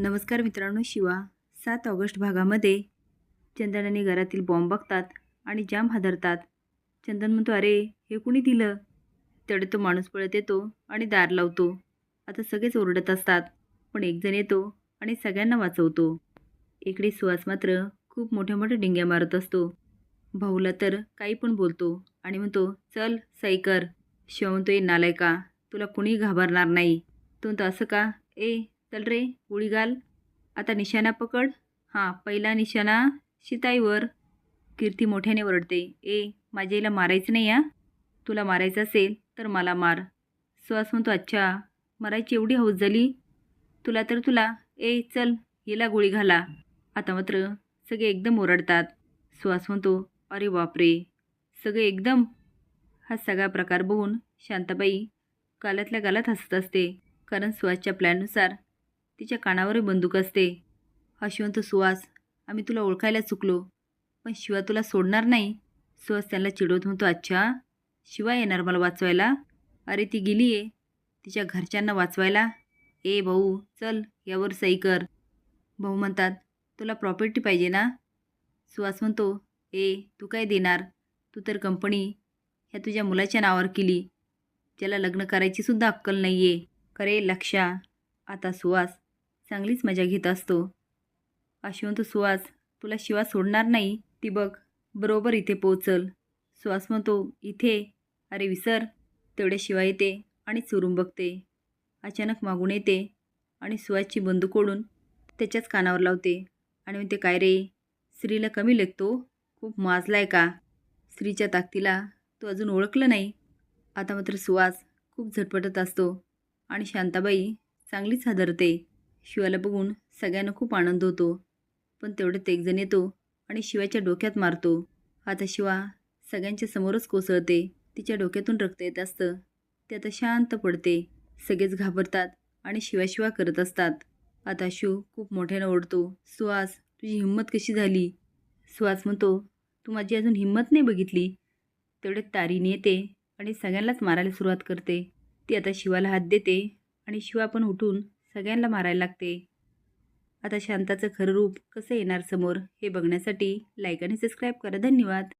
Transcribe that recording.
नमस्कार मित्रांनो शिवा. सात ऑगस्ट भागामध्ये चंदनाने घरातील बॉम्ब बघतात आणि जाम हादरतात. चंदन म्हणतो अरे हे कुणी दिलं? तेवढे तो माणूस पळत येतो आणि दार लावतो. आता सगळेच ओरडत असतात पण एकजण येतो आणि सगळ्यांना वाचवतो. इकडे सुहास मात्र खूप मोठ्या मोठ्या डिंग्या मारत असतो. भाऊला तर काही पण बोलतो आणि म्हणतो चल सई कर. शिवा म्हणतो ए नालायका तुला कुणी घाबरणार नाही. तो म्हणतो असं का? ए चल रे गोळी घाल. आता निशाणा पकड. हां पहिला निशाणा शिताईवर. कीर्ती मोठ्याने ओरडते. ए माझ्या मारायचं नाही या तुला मारायचं असेल तर मला मार. सुहास म्हणतो अच्छा मारायची एवढी हौस झाली? तुला तर तुला. ए चल हिला गोळी घाला. आता मात्र सगळे एकदम ओरडतात. सुहास म्हणतो अरे बापरे सगळे एकदम. हा सगळा प्रकार बघून शांताबाई गालातल्या गालात हसत असते. कारण सुहासच्या प्लॅननुसार तिच्या कानावरही बंदूक असते. हशवंत सुहास आम्ही तुला ओळखायला चुकलो. पण शिवा तुला सोडणार नाही. सुहास त्यांना चिडवत म्हणतो अच्छा शिवा येणार मला वाचवायला? अरे ती गेली आहे तिच्या घरच्यांना वाचवायला? ए भाऊ चल यावर सही कर. भाऊ म्हणतात तुला प्रॉपर्टी पाहिजे ना? सुहास म्हणतो ए तू काय देणार? तू तर कंपनी. ह्या तुझ्या मुलाच्या नावावर केली. ज्याला लग्न करायची सुद्धा अक्कल नाही आहे करे लक्षा. आता सुहास चांगलीच मजा घेत असतो. अश्वंत सुहास तुला शिवा सोडणार नाही ती बघ बरोबर इथे पोचल सुहास म्हणतो इथे? अरे विसर तेवढ्या शिवा येते आणि चुरून बघते. अचानक मागून येते आणि सुहासची बंदूक ओढून त्याच्याच कानावर लावते आणि म्हणते काय रे स्त्रीला कमी लेखतो? खूप माजलाय का? स्त्रीच्या ताकदीला तो अजून ओळखलं नाही. आता मात्र सुहास खूप झटपटत असतो आणि शांताबाई चांगलीच हादरते. शिवाला बघून सगळ्यांना खूप आनंद होतो. पण तेवढ्यात एकजण येतो आणि शिवाच्या डोक्यात मारतो. आता शिवा सगळ्यांच्या समोरच कोसळते. तिच्या डोक्यातून रक्त येत असतं. ते आता शांत पडते. सगळेच घाबरतात आणि शिवाशिवा करत असतात. आता शिव खूप मोठ्यानं ओढतो सुहास तुझी हिंमत कशी झाली? सुहास म्हणतो तू माझी अजून हिंमत नाही बघितली. तेवढ्यात तारीने येते आणि सगळ्यांनाच मारायला सुरुवात करते. ती आता शिवाला हात देते आणि शिवा पण उठून सगळ्यांना मारायला लागते. आता शांताचं खरं रूप कसं येणार समोर हे बघण्यासाठी लाईक आणि सबस्क्राईब करा. धन्यवाद.